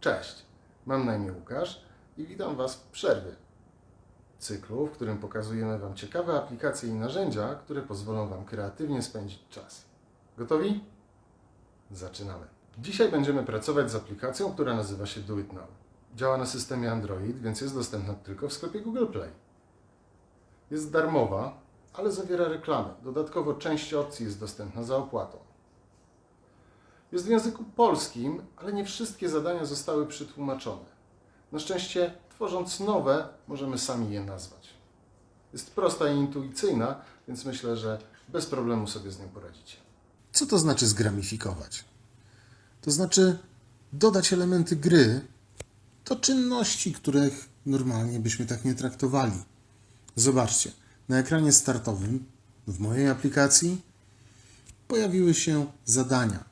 Cześć, mam na imię Łukasz i witam Was w przerwie. Cyklu, w którym pokazujemy Wam ciekawe aplikacje i narzędzia, które pozwolą Wam kreatywnie spędzić czas. Gotowi? Zaczynamy. Dzisiaj będziemy pracować z aplikacją, która nazywa się Do It Now. Działa na systemie Android, więc jest dostępna tylko w sklepie Google Play. Jest darmowa, ale zawiera reklamy. Dodatkowo część opcji jest dostępna za opłatą. Jest w języku polskim, ale nie wszystkie zadania zostały przetłumaczone. Na szczęście, tworząc nowe, możemy sami je nazwać. Jest prosta i intuicyjna, więc myślę, że bez problemu sobie z nią poradzicie. Co to znaczy zgramifikować? To znaczy dodać elementy gry do czynności, których normalnie byśmy tak nie traktowali. Zobaczcie, na ekranie startowym w mojej aplikacji pojawiły się zadania.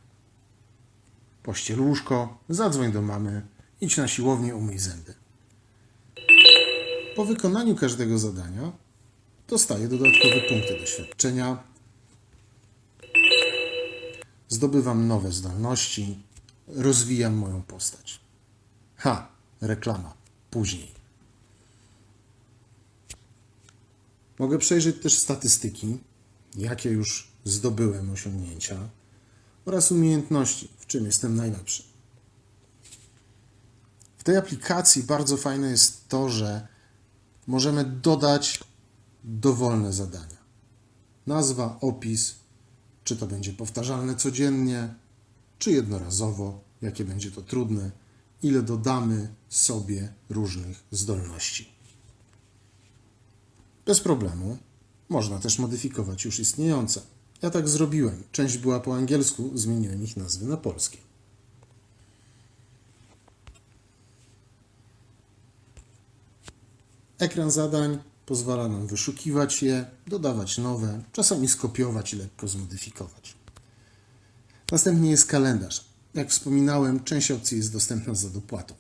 Pościel łóżko, zadzwoń do mamy, idź na siłownię, umyj zęby. Po wykonaniu każdego zadania dostaję dodatkowe punkty doświadczenia, zdobywam nowe zdolności, rozwijam moją postać. Ha, reklama. Później. Mogę przejrzeć też statystyki, jakie już zdobyłem osiągnięcia oraz umiejętności, w czym jestem najlepszy. W tej aplikacji bardzo fajne jest to, że możemy dodać dowolne zadania. Nazwa, opis, czy to będzie powtarzalne codziennie, czy jednorazowo, jakie będzie to trudne, ile dodamy sobie różnych zdolności. Bez problemu można też modyfikować już istniejące. Ja tak zrobiłem. Część była po angielsku, zmieniłem ich nazwy na polskie. Ekran zadań pozwala nam wyszukiwać je, dodawać nowe, czasami skopiować i lekko zmodyfikować. Następnie jest kalendarz. Jak wspominałem, część opcji jest dostępna za dopłatą.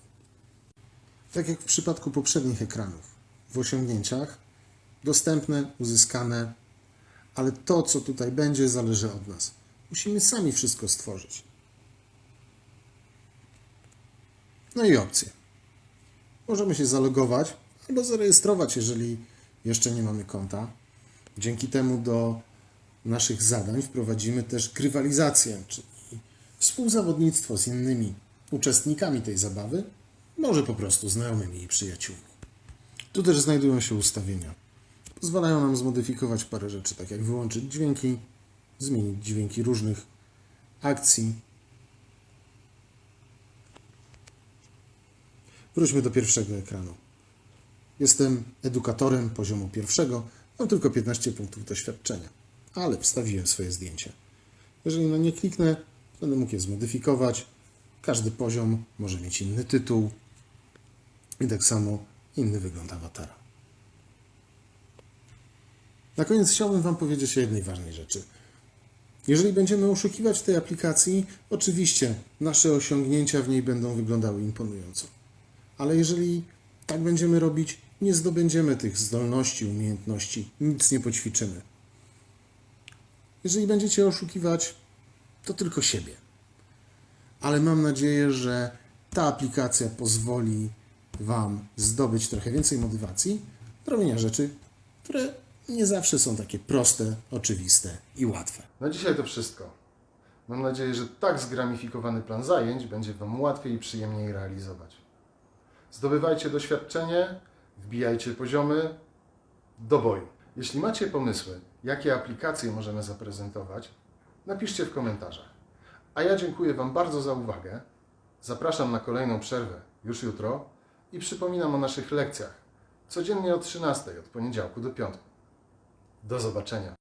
Tak jak w przypadku poprzednich ekranów, w osiągnięciach dostępne, uzyskane, ale to, co tutaj będzie, zależy od nas. Musimy sami wszystko stworzyć. No i opcje. Możemy się zalogować albo zarejestrować, jeżeli jeszcze nie mamy konta. Dzięki temu do naszych zadań wprowadzimy też grywalizację, czyli współzawodnictwo z innymi uczestnikami tej zabawy, może po prostu znajomymi i przyjaciółmi. Tu też znajdują się ustawienia. Pozwalają nam zmodyfikować parę rzeczy, tak jak wyłączyć dźwięki, zmienić dźwięki różnych akcji. Wróćmy do pierwszego ekranu. Jestem edukatorem poziomu pierwszego, mam tylko 15 punktów doświadczenia, ale wstawiłem swoje zdjęcie. Jeżeli na nie kliknę, będę mógł je zmodyfikować. Każdy poziom może mieć inny tytuł i tak samo inny wygląd awatara. Na koniec chciałbym Wam powiedzieć o jednej ważnej rzeczy. Jeżeli będziemy oszukiwać w tej aplikacji, oczywiście nasze osiągnięcia w niej będą wyglądały imponująco. Ale jeżeli tak będziemy robić, nie zdobędziemy tych zdolności, umiejętności, nic nie poćwiczymy. Jeżeli będziecie oszukiwać, to tylko siebie. Ale mam nadzieję, że ta aplikacja pozwoli Wam zdobyć trochę więcej motywacji do robienia rzeczy, które nie zawsze są takie proste, oczywiste i łatwe. Na dzisiaj to wszystko. Mam nadzieję, że tak zgramifikowany plan zajęć będzie Wam łatwiej i przyjemniej realizować. Zdobywajcie doświadczenie, wbijajcie poziomy do boju. Jeśli macie pomysły, jakie aplikacje możemy zaprezentować, napiszcie w komentarzach. A ja dziękuję Wam bardzo za uwagę. Zapraszam na kolejną przerwę już jutro i przypominam o naszych lekcjach codziennie o 13 od poniedziałku do piątku. Do zobaczenia.